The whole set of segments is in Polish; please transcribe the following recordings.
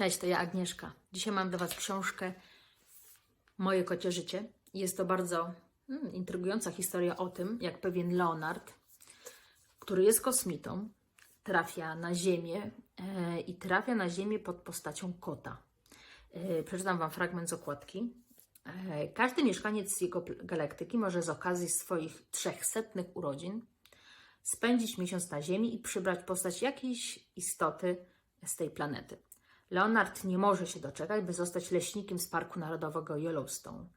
Cześć, to ja Agnieszka. Dzisiaj mam dla Was książkę Moje kocie życie. Jest to bardzo mm, intrygująca historia o tym, jak pewien Leonard, który jest kosmitą, trafia na Ziemię e, i trafia na Ziemię pod postacią kota. E, przeczytam Wam fragment z okładki. E, każdy mieszkaniec jego galaktyki może z okazji swoich trzechsetnych urodzin spędzić miesiąc na Ziemi i przybrać postać jakiejś istoty z tej planety. Leonard nie może się doczekać, by zostać leśnikiem z Parku Narodowego Yellowstone.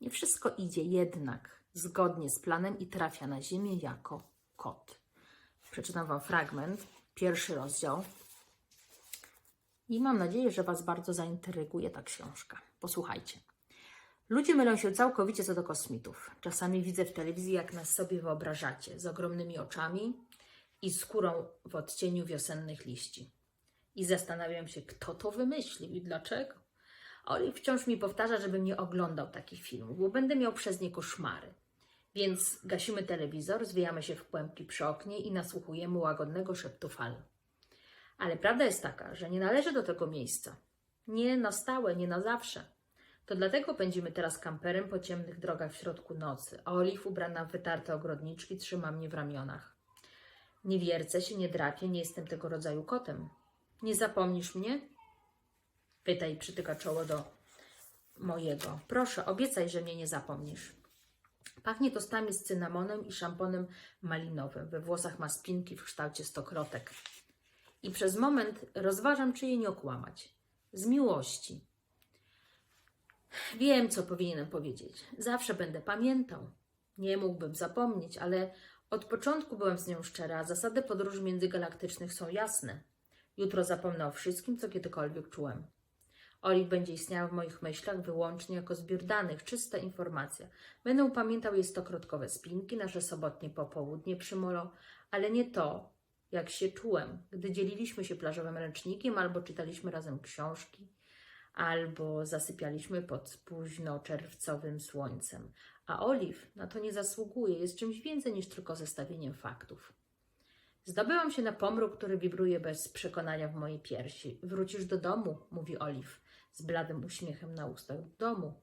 Nie wszystko idzie jednak zgodnie z planem i trafia na Ziemię jako kot. Przeczytam Wam fragment, pierwszy rozdział. I mam nadzieję, że Was bardzo zaintryguje ta książka. Posłuchajcie. Ludzie mylą się całkowicie co do kosmitów. Czasami widzę w telewizji, jak nas sobie wyobrażacie, z ogromnymi oczami i skórą w odcieniu wiosennych liści. I zastanawiam się, kto to wymyślił i dlaczego. Oli wciąż mi powtarza, żebym nie oglądał takich filmów, bo będę miał przez nie koszmary. Więc gasimy telewizor, zwijamy się w kłębki przy oknie i nasłuchujemy łagodnego szeptu fal. Ale prawda jest taka, że nie należy do tego miejsca. Nie na stałe, nie na zawsze. To dlatego pędzimy teraz kamperem po ciemnych drogach w środku nocy, a Oliw ubrana w wytarte ogrodniczki trzyma mnie w ramionach. Nie wiercę się, nie drapię, nie jestem tego rodzaju kotem. Nie zapomnisz mnie? Pyta i przytyka czoło do mojego. Proszę, obiecaj, że mnie nie zapomnisz. Pachnie tostami z cynamonem i szamponem malinowym. We włosach ma spinki w kształcie stokrotek. I przez moment rozważam, czy jej nie okłamać. Z miłości. Wiem, co powinienem powiedzieć. Zawsze będę pamiętał. Nie mógłbym zapomnieć, ale od początku byłem z nią szczera, zasady podróży międzygalaktycznych są jasne. Jutro zapomnę o wszystkim, co kiedykolwiek czułem. Oliw będzie istniała w moich myślach wyłącznie jako zbiór danych, czysta informacja. Będę pamiętał jej stokrotkowe spinki, nasze sobotnie popołudnie przy molo, ale nie to, jak się czułem, gdy dzieliliśmy się plażowym ręcznikiem albo czytaliśmy razem książki, albo zasypialiśmy pod późno czerwcowym słońcem. A Oliw na to nie zasługuje, jest czymś więcej niż tylko zestawieniem faktów. Zdobyłam się na pomruk, który wibruje bez przekonania w mojej piersi. Wrócisz do domu, mówi Oliw, z bladym uśmiechem na ustach. Do domu.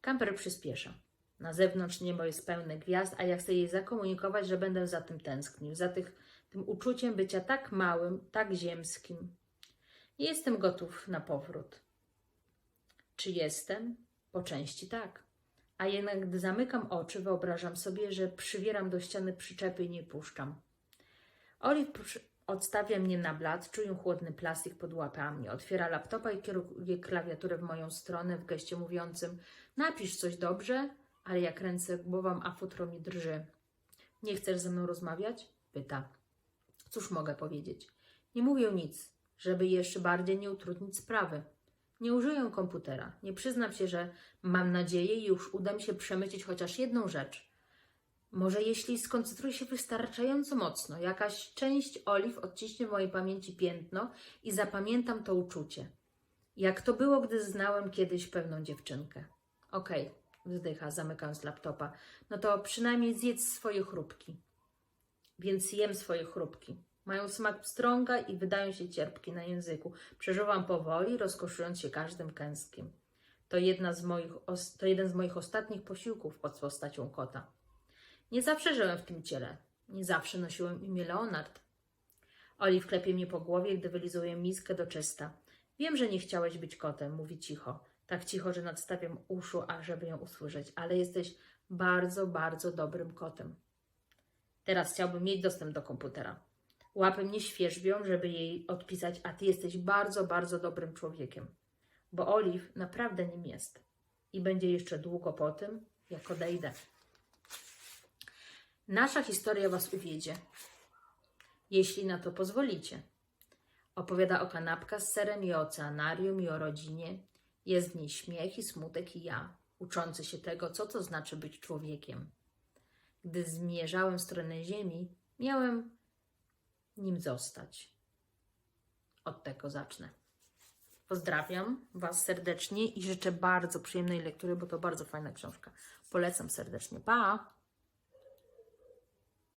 Kamper przyspiesza. Na zewnątrz niebo jest pełne gwiazd, a ja chcę jej zakomunikować, że będę za tym tęsknił, za tych, tym uczuciem bycia tak małym, tak ziemskim. Jestem gotów na powrót. Czy jestem? Po części tak. A jednak, gdy zamykam oczy, wyobrażam sobie, że przywieram do ściany przyczepy i nie puszczam. Oliw odstawia mnie na blat, czuję chłodny plastik pod łapami. Otwiera laptopa i kieruje klawiaturę w moją stronę w geście mówiącym napisz coś dobrze, ale jak ręce głową, a futro mi drży. Nie chcesz ze mną rozmawiać? Pyta. Cóż mogę powiedzieć? Nie mówię nic, żeby jeszcze bardziej nie utrudnić sprawy. Nie użyję komputera. Nie przyznam się, że mam nadzieję i już uda mi się przemycić chociaż jedną rzecz. Może jeśli skoncentruję się wystarczająco mocno, jakaś część oliw odciśnie w mojej pamięci piętno i zapamiętam to uczucie. Jak to było, gdy znałem kiedyś pewną dziewczynkę. Okej, wzdycha, zamykając laptopa. No to przynajmniej zjedz swoje chrupki. Więc jem swoje chrupki. Mają smak pstrąga i wydają się cierpkie na języku. Przeżywam powoli, rozkoszując się każdym kęskiem. To, jedna z moich, to jeden z moich ostatnich posiłków pod postacią kota. Nie zawsze żyłem w tym ciele. Nie zawsze nosiłem imię Leonard. Oliw klepie mnie po głowie, gdy wylizuję miskę do czysta. Wiem, że nie chciałeś być kotem, mówi cicho. Tak cicho, że nadstawiam uszu, ażeby ją usłyszeć, ale jesteś bardzo, bardzo dobrym kotem. Teraz chciałbym mieć dostęp do komputera. Łapy mnie świeżbią, żeby jej odpisać, a ty jesteś bardzo, bardzo dobrym człowiekiem. Bo Oliw naprawdę nim jest. I będzie jeszcze długo po tym, jak odejdę. Nasza historia Was uwiedzie, jeśli na to pozwolicie. Opowiada o kanapkach z serem i oceanarium i o rodzinie. Jest w niej śmiech i smutek i ja, uczący się tego, co to znaczy być człowiekiem. Gdy zmierzałem w stronę ziemi, miałem nim zostać. Od tego zacznę. Pozdrawiam Was serdecznie i życzę bardzo przyjemnej lektury, bo to bardzo fajna książka. Polecam serdecznie. Pa!